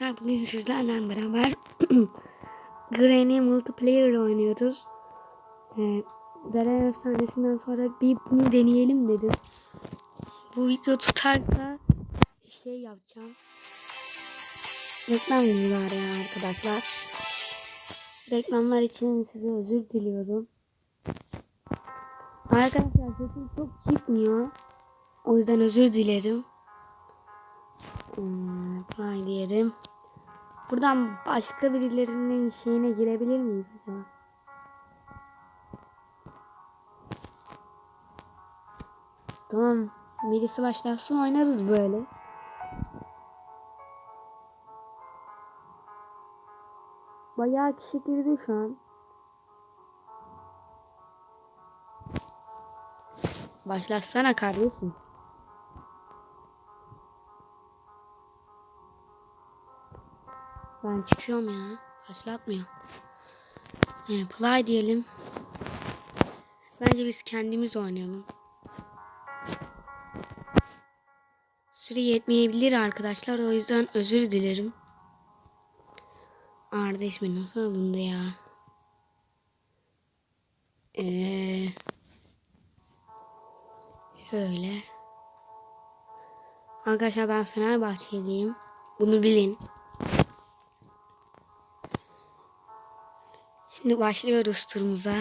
arkadaşlar bugün sizlerle beraber Granny Multiplayer oynuyoruz. Ee, Dere efsanesinden sonra bir bunu deneyelim dedim. Bu video tutarsa şey yapacağım. Reklam var ya arkadaşlar. Reklamlar için size özür diliyorum. Arkadaşlar sesim çok çıkmıyor. O yüzden özür dilerim. Hmm, diyelim. Buradan başka birilerinin şeyine girebilir miyiz acaba? Tamam. Birisi başlasın oynarız böyle. Bayağı kişi girdi şu an. Başlatsana kardeşim. Ben çıkıyorum ya. Başlatmıyor. Evet, play diyelim. Bence biz kendimiz oynayalım. Süre yetmeyebilir arkadaşlar. O yüzden özür dilerim. Arda ismi nasıl alındı ya? Ee, şöyle. Arkadaşlar ben Fenerbahçeliyim. Bunu bilin. Şimdi başlıyoruz turumuza.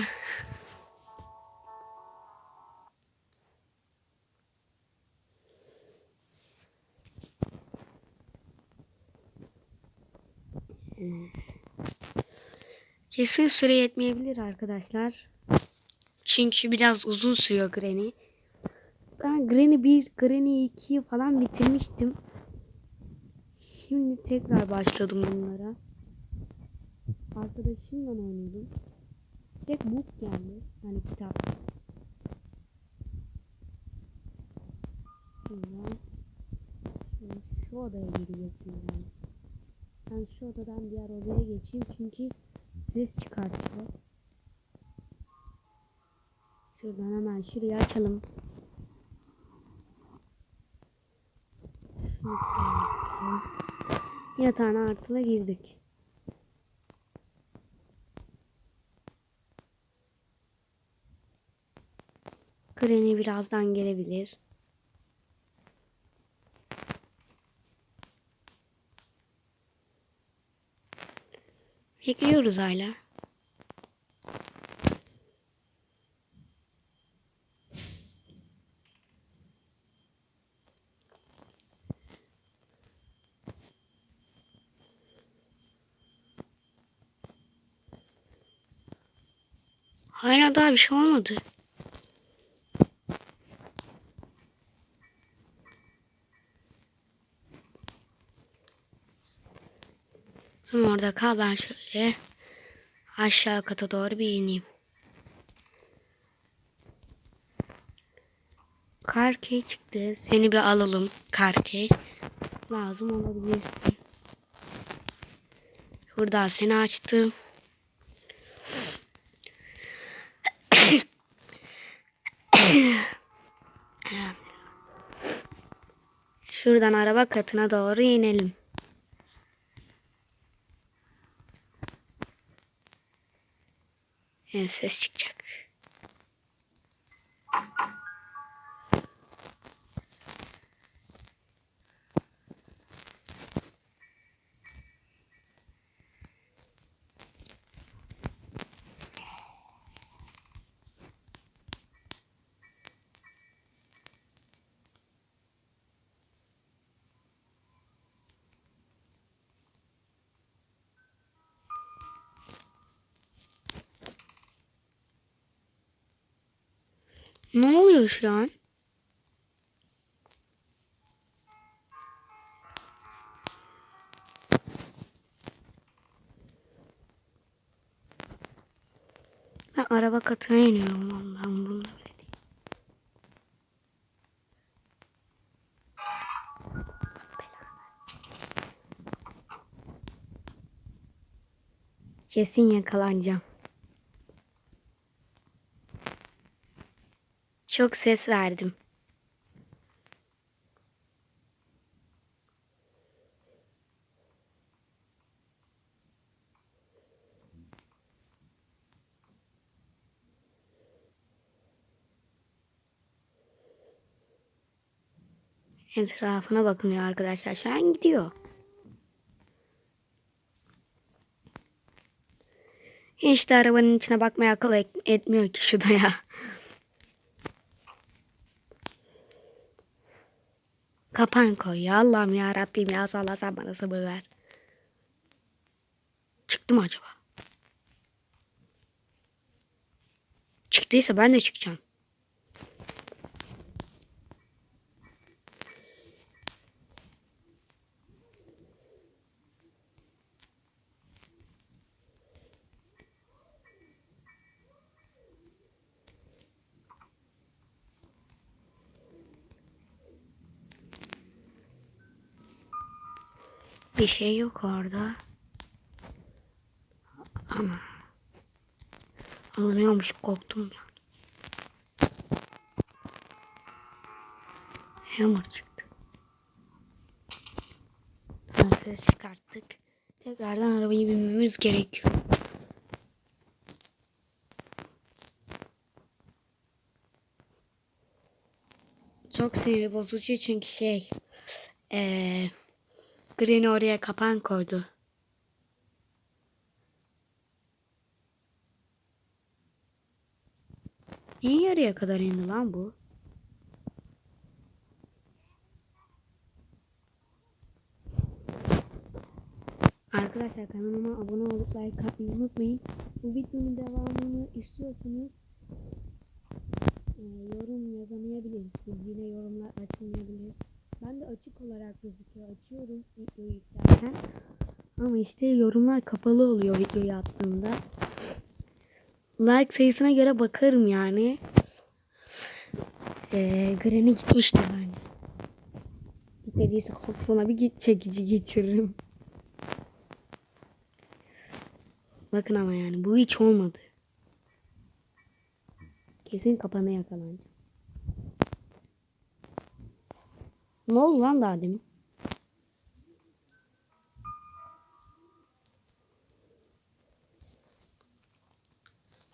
Kesin süre yetmeyebilir arkadaşlar. Çünkü biraz uzun sürüyor Granny. Ben Granny 1, Granny 2'yi falan bitirmiştim. Şimdi tekrar başladım bunlara. Arkadaşımla oynadım. Tek book geldi. Yani kitap. Şu odaya girecektim yani. Ben şu odadan diğer odaya geçeyim çünkü ses çıkartıyor. Şuradan hemen şurayı açalım. Yatağına artıla girdik. Granny birazdan gelebilir. Bekliyoruz hala. Hala daha bir şey olmadı. Sen orada kal ben şöyle aşağı kata doğru bir ineyim. Karkey çıktı. Seni bir alalım. Karkey. Lazım olabilirsin. Şuradan seni açtım. Şuradan araba katına doğru inelim. Yani ses çıkacak. Ne oluyor şu an? Ben araba katına iniyorum ondan değil. Kesin yakalanacağım. Çok ses verdim. Etrafına bakınıyor arkadaşlar. Şu an gidiyor. Hiç de arabanın içine bakmaya akıl etmiyor ki şu da ya. Kapan koy ya Allah'ım ya Rabbim ya Allah sen bana sabır ver. Çıktı mı acaba? Çıktıysa ben de çıkacağım. Bir şey yok orada. Ama alınıyormuş korktum ya. Hammer çıktı. Ses çıkarttık. Tekrardan arabayı binmemiz gerekiyor. Çok sinir bozucu çünkü şey eee Green oraya kapan koydu. Niye yarıya kadar indi lan bu? Arkadaşlar kanalıma abone olup like atmayı unutmayın. Bu videonun devamını istiyorsanız e, yorum yazamayabilirsiniz. Yine yorumlar açılmayabilir. Ben de açık olarak gözüküyor. Açıyorum videoyu yüklerken. Ama işte yorumlar kapalı oluyor videoyu attığımda. Like sayısına göre bakarım yani. Ee, Granny gitmişti bence. Gitmediyse kafasına bir çekici geçiririm. Bakın ama yani bu hiç olmadı. Kesin kapana yakalanacak. Ne oldu lan daha demin?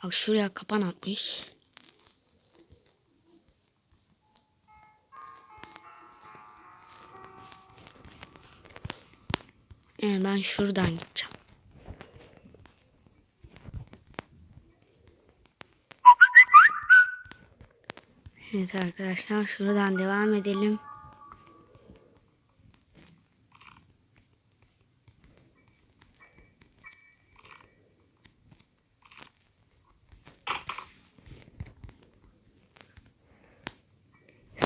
Bak şuraya kapan atmış. Ee, ben şuradan gideceğim. Evet arkadaşlar şuradan devam edelim.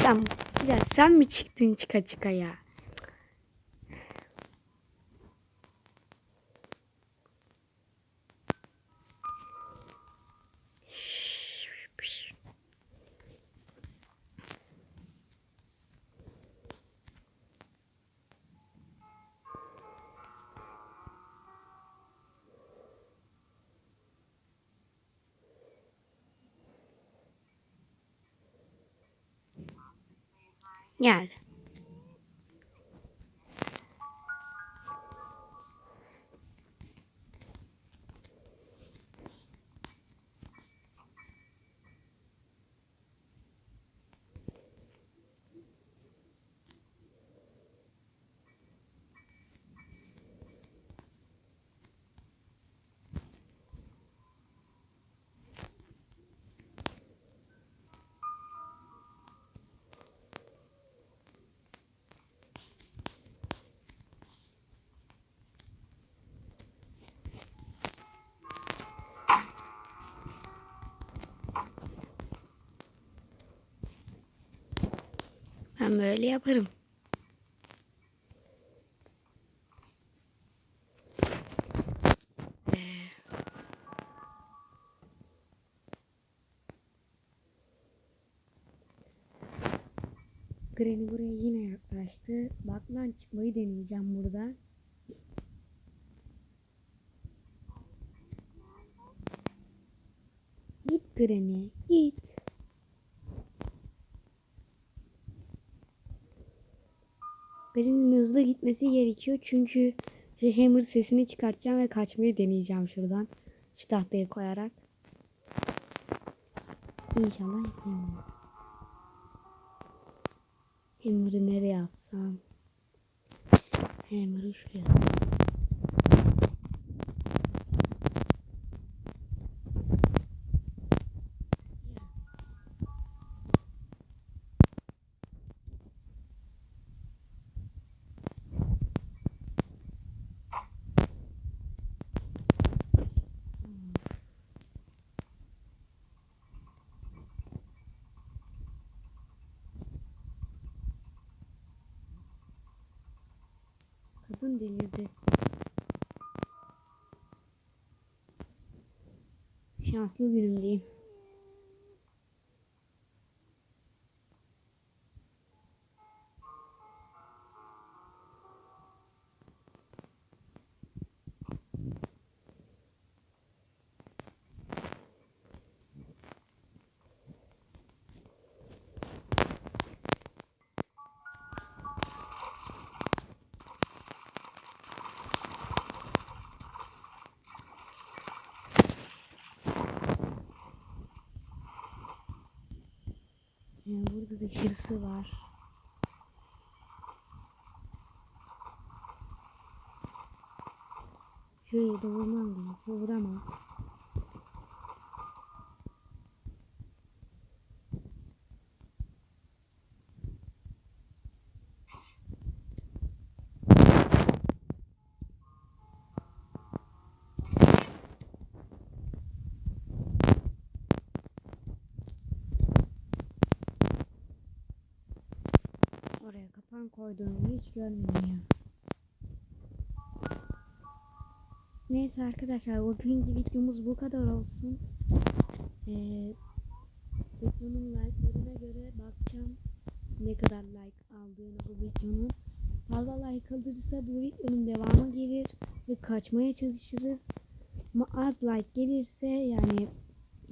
Sen, ya sen mi çıktın çıka çıka ya? Gel. Ben böyle yaparım. Ee, Granny buraya yine yaklaştı. Bak lan çıkmayı deneyeceğim burada. Git Granny, git. Granny'nin hızlı gitmesi gerekiyor çünkü hammer sesini çıkartacağım ve kaçmayı deneyeceğim şuradan. Şu tahtaya koyarak. İnşallah yapayım. Hammer'ı nereye atsam? Hammer'ı şuraya. Kadın delirdi. Şanslı günüm. Burada da hırsı var. Şurayı da vurmam gerekiyor. Vuramam. Kapan koyduğumu hiç ya. Neyse arkadaşlar bugünkü videomuz bu kadar olsun. Ee, videonun like'larına göre bakacağım ne kadar like aldığını bu videonun. Fazla like alırsa bu videonun devamı gelir ve kaçmaya çalışırız. Ama az like gelirse yani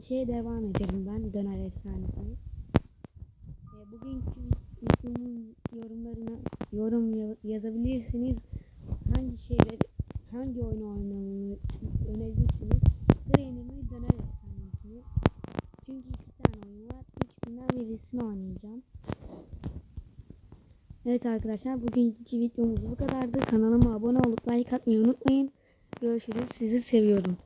şey devam ederim ben döner efsanesine. Ee, bugünkü videomun yorumlarına yorum ya- yazabilirsiniz. Hangi şeyleri, hangi oyunu oynamamı önerirsiniz? Granny mi, Döner Efsanesi Çünkü iki tane oyun var. İkisinden birisini oynayacağım. Evet arkadaşlar bugünkü videomuz bu kadardı. Kanalıma abone olup like atmayı unutmayın. Görüşürüz. Sizi seviyorum.